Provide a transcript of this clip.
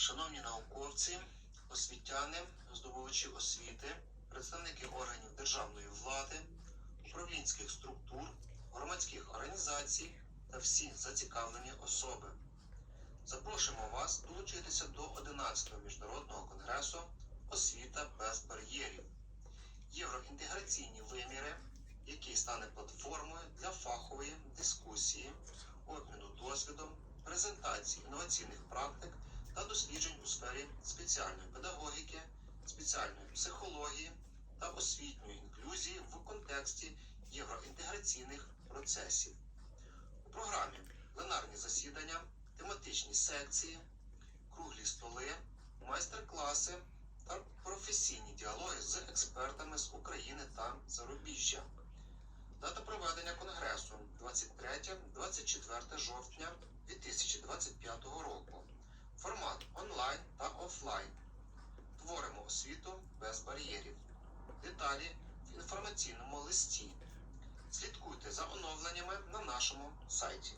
Шановні науковці, освітяни, здобувачі освіти, представники органів державної влади, управлінських структур, громадських організацій та всі зацікавлені особи. Запрошуємо вас долучитися до 11-го міжнародного конгресу Освіта без бар'єрів. Євроінтеграційні виміри, який стане платформою для фахової дискусії, обміну досвідом, презентації інноваційних практик сфері спеціальної педагогіки, спеціальної психології та освітньої інклюзії в контексті євроінтеграційних процесів. У програмі пленарні засідання, тематичні секції, круглі столи, майстер-класи та професійні діалоги з експертами з України та зарубіжжя. Дата проведення конгресу 23-24 жовтня 2025 освіту без бар'єрів. Деталі в інформаційному листі. Слідкуйте за оновленнями на нашому сайті.